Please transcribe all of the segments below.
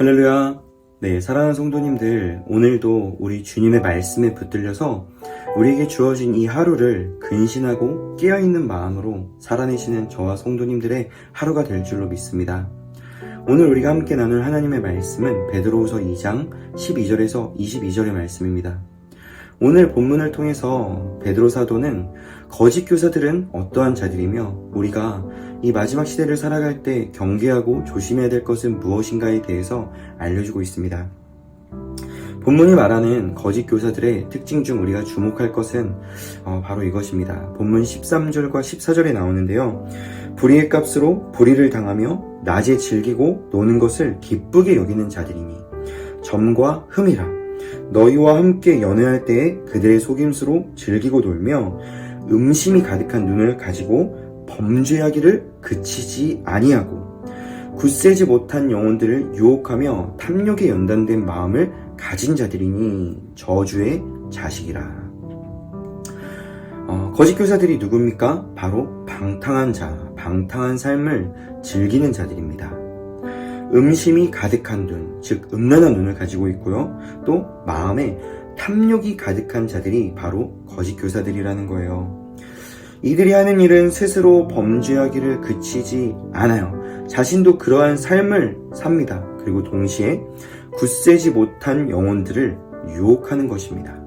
할렐루야. 네, 사랑하는 성도님들, 오늘도 우리 주님의 말씀에 붙들려서 우리에게 주어진 이 하루를 근신하고 깨어있는 마음으로 살아내시는 저와 성도님들의 하루가 될 줄로 믿습니다. 오늘 우리가 함께 나눌 하나님의 말씀은 베드로후서 2장 12절에서 22절의 말씀입니다. 오늘 본문을 통해서 베드로 사도는 거짓 교사들은 어떠한 자들이며 우리가 이 마지막 시대를 살아갈 때 경계하고 조심해야 될 것은 무엇인가에 대해서 알려주고 있습니다. 본문이 말하는 거짓 교사들의 특징 중 우리가 주목할 것은 어, 바로 이것입니다. 본문 13절과 14절에 나오는데요. 불의의 값으로 불의를 당하며 낮에 즐기고 노는 것을 기쁘게 여기는 자들이니 점과 흠이라 너희와 함께 연애할 때에 그들의 속임수로 즐기고 놀며 음심이 가득한 눈을 가지고 범죄하기를 그치지 아니하고 굳세지 못한 영혼들을 유혹하며 탐욕에 연단된 마음을 가진 자들이니 저주의 자식이라. 어, 거짓 교사들이 누굽니까? 바로 방탕한 자, 방탕한 삶을 즐기는 자들입니다. 음심이 가득한 눈, 즉 음란한 눈을 가지고 있고요. 또 마음에 탐욕이 가득한 자들이 바로 거짓 교사들이라는 거예요. 이들이 하는 일은 스스로 범죄하기를 그치지 않아요. 자신도 그러한 삶을 삽니다. 그리고 동시에 굳세지 못한 영혼들을 유혹하는 것입니다.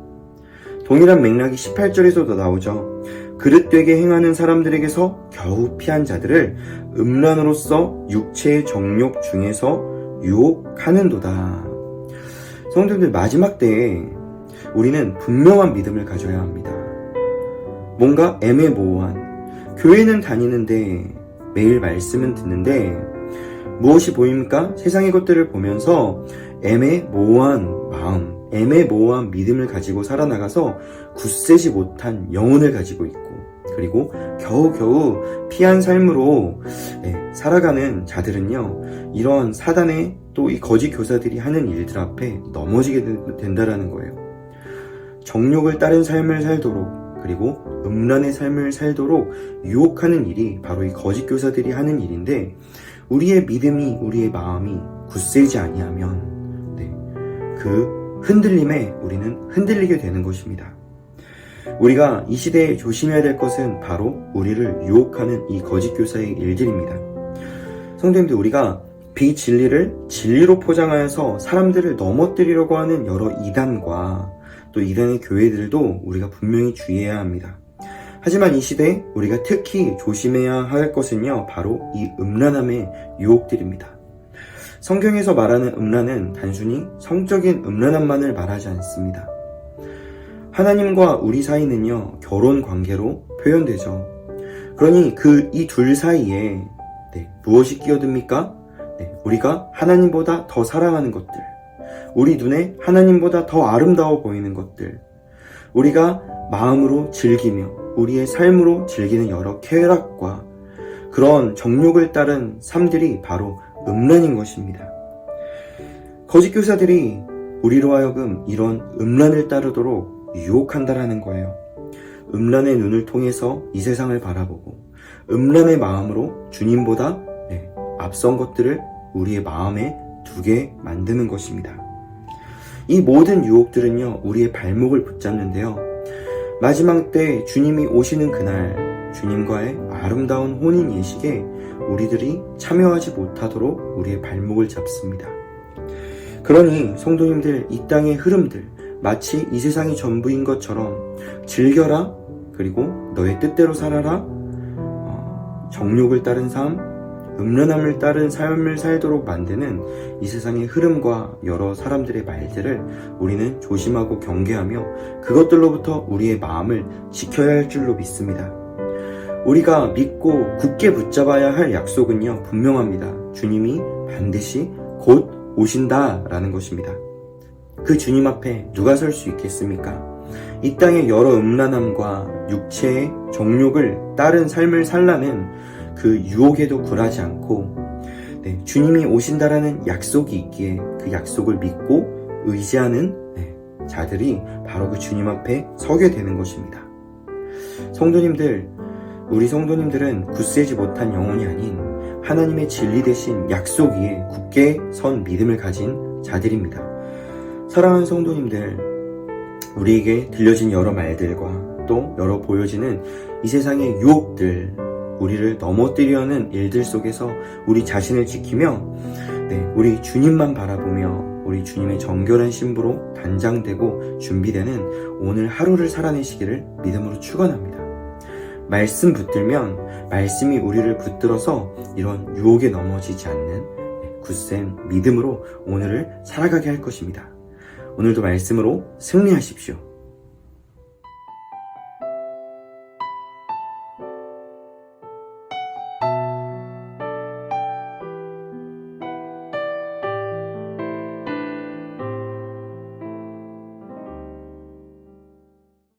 동일한 맥락이 18절에서도 나오죠. 그릇되게 행하는 사람들에게서 겨우 피한 자들을 음란으로서 육체의 정욕 중에서 유혹하는도다. 성도님들 마지막 때에 우리는 분명한 믿음을 가져야 합니다. 뭔가 애매모호한 교회는 다니는데 매일 말씀은 듣는데 무엇이 보입니까? 세상의 것들을 보면서 애매모호한 마음, 애매모호한 믿음을 가지고 살아나가서 굳세지 못한 영혼을 가지고 있고 그리고 겨우겨우 피한 삶으로 네, 살아가는 자들은요 이런 사단의 또 이 거짓 교사들이 하는 일들 앞에 넘어지게 된다라는 거예요. 정욕을 따른 삶을 살도록 그리고 음란의 삶을 살도록 유혹하는 일이 바로 이 거짓 교사들이 하는 일인데 우리의 믿음이 우리의 마음이 굳세지 아니하면 네, 그 흔들림에 우리는 흔들리게 되는 것입니다. 우리가 이 시대에 조심해야 될 것은 바로 우리를 유혹하는 이 거짓 교사의 일들입니다. 성도님들 우리가 비진리를 진리로 포장하여서 사람들을 넘어뜨리려고 하는 여러 이단과 또 이단의 교회들도 우리가 분명히 주의해야 합니다. 하지만 이 시대에 우리가 특히 조심해야 할 것은요, 바로 이 음란함의 유혹들입니다. 성경에서 말하는 음란은 단순히 성적인 음란함만을 말하지 않습니다. 하나님과 우리 사이는요, 결혼 관계로 표현되죠. 그러니 그 이 둘 사이에 네, 무엇이 끼어듭니까? 네, 우리가 하나님보다 더 사랑하는 것들, 우리 눈에 하나님보다 더 아름다워 보이는 것들, 우리가 마음으로 즐기며 우리의 삶으로 즐기는 여러 쾌락과 그런 정욕을 따른 삶들이 바로 음란인 것입니다. 거짓 교사들이 우리로 하여금 이런 음란을 따르도록 유혹한다라는 거예요. 음란의 눈을 통해서 이 세상을 바라보고 음란의 마음으로 주님보다 네, 앞선 것들을 우리의 마음에 두게 만드는 것입니다. 이 모든 유혹들은요, 우리의 발목을 붙잡는데요. 마지막 때 주님이 오시는 그날, 주님과의 아름다운 혼인 예식에 우리들이 참여하지 못하도록 우리의 발목을 잡습니다. 그러니 성도님들 이 땅의 흐름들, 마치 이 세상이 전부인 것처럼 즐겨라, 그리고 너의 뜻대로 살아라, 어, 정욕을 따른 삶, 음란함을 따른 삶을 살도록 만드는 이 세상의 흐름과 여러 사람들의 말들을 우리는 조심하고 경계하며 그것들로부터 우리의 마음을 지켜야 할 줄로 믿습니다. 우리가 믿고 굳게 붙잡아야 할 약속은요, 분명합니다. 주님이 반드시 곧 오신다라는 것입니다. 그 주님 앞에 누가 설 수 있겠습니까? 이 땅의 여러 음란함과 육체의 정욕을 따른 삶을 살라는 그 유혹에도 굴하지 않고 네, 주님이 오신다라는 약속이 있기에 그 약속을 믿고 의지하는 네, 자들이 바로 그 주님 앞에 서게 되는 것입니다. 성도님들, 우리 성도님들은 굳세지 못한 영혼이 아닌 하나님의 진리 대신 약속 위에 굳게 선 믿음을 가진 자들입니다. 사랑하는 성도님들, 우리에게 들려진 여러 말들과 또 여러 보여지는 이 세상의 유혹들, 우리를 넘어뜨리려는 일들 속에서 우리 자신을 지키며, 네, 우리 주님만 바라보며 우리 주님의 정결한 신부로 단장되고 준비되는 오늘 하루를 살아내시기를 믿음으로 축원합니다. 말씀 붙들면 말씀이 우리를 붙들어서 이런 유혹에 넘어지지 않는 굳센 믿음으로 오늘을 살아가게 할 것입니다. 오늘도 말씀으로 승리하십시오.